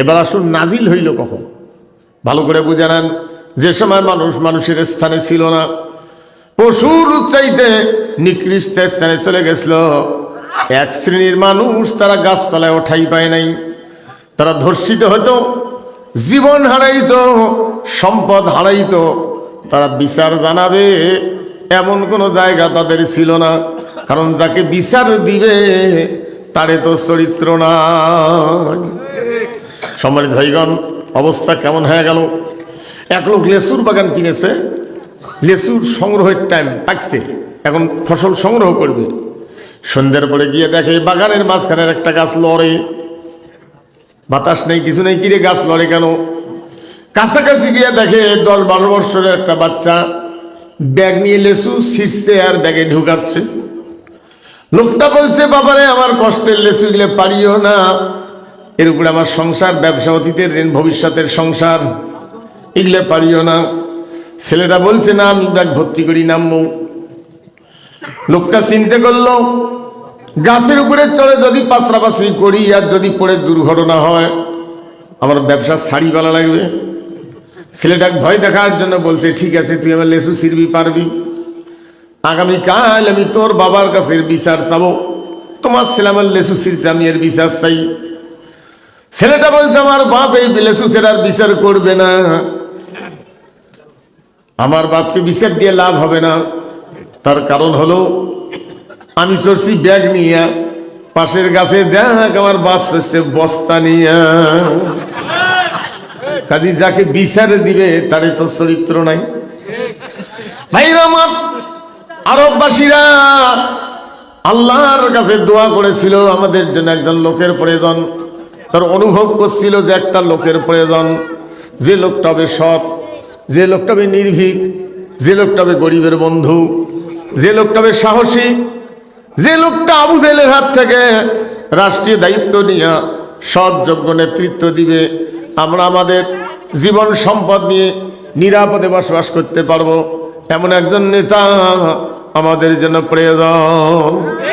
এবার আসুন নাজিল হইল কখন? ভালো করে বুঝে নেন, যে সময় মানুষ মানুষের স্থানে ছিল না, পশুর চাইতে নিকৃষ্ট স্থানে চলে গেছিল। এক শ্রেণির মানুষ তারা গাছতলায় ওঠাই পায় নাই। তারা ধর্ষিত হতো জীবন হারাইত, সম্পদ হারাইত। তারা বিচার জানাবে, এমন কোনো জায়গা তাদের ছিল না। কারণ যাকে বিচার দিবে, তারে তো চরিত্র নাই। সম্মানিত ভাইগণ, অবস্থা কেমন হয়ে গেল? এক লোক লেসুর বাগান কিনেছে, লেসুর সংগ্রহের টাইম পাকছে এখন ফসল সংগ্রহ করবে। সন্ধ্যার পরে গিয়ে দেখে বাগানের মাঝখানের একটা গাছ লড়ে। বাতাস নেই, কিছু নেই কিরে গাছ লড়ে কেন? কাছাকাছি গিয়ে দেখে দশ বারো বছরের একটা বাচ্চা ব্যাগ নিয়ে লেসু ছিটছে আর ব্যাগে ঢুকাচ্ছে। লোকটা বলছে, বাবারে, আমার কষ্টের লেসু গেলে পারিও না। এর উপরে আমার সংসার, ব্যবসা, অতীতের, ঋণ, ভবিষ্যতের সংসার। এগুলো পারিও না। ছেলেটা বলছে, না, আমি ব্যাগ ভর্তি করি নামবো লোকটা চিনতে করল, গাছের উপরে চড়ে যদি পাশরাপাশি করি আর যদি পড়ে দুর্ঘটনা হয়, আমার ব্যবসা ছাড়ি বলা লাগবে? ছেলেটাকে ভয় দেখার জন্য বলছে, ঠিক আছে, তুই আমার লেসু সিরবি পারবি। আগামী আগামীকাল আমি তোর বাবার কাছে বিচার চাবো। তোমার ছেলে আমার লেসু সিরছে আমি এর বিচার চাই। ছেলেটা বলছে, আমার বাপ এই লেসু সেরার বিচার করবে না। আমার বাপকে বিচার দিয়ে লাভ হবে না। তার কারণ হলো, আমি চড়ছি ব্যাগ নিয়ে, পাশের গাছে দেখ আমার বাপ চড়ছে বস্তা নিয়ে। কাজী যাকে বিচার দিবে তারে তো চরিত্র নাই। ভাই আমার আরববাসীরা, আল্লাহর কাছে দোয়া করেছিল, আমাদের জন্য একজন লোকের প্রয়োজন। তার অনুভব করছিল যে একটা লোকের প্রয়োজন। যে লোকটা হবে সৎ, যে লোকটা হবে নির্ভীক, যে লোকটা হবে গরিবের বন্ধু, যে লোকটা হবে সাহসী, যে লোকটা আবু জেলের হাত থেকে রাষ্ট্রীয় দায়িত্ব নিয়ে সৎ, যোগ্য নেতৃত্ব দিবে। আমরা আমাদের জীবন সম্পদ নিয়ে নিরাপদে বসবাস করতে পারব। এমন একজন নেতা আমাদের জন্য প্রয়োজন।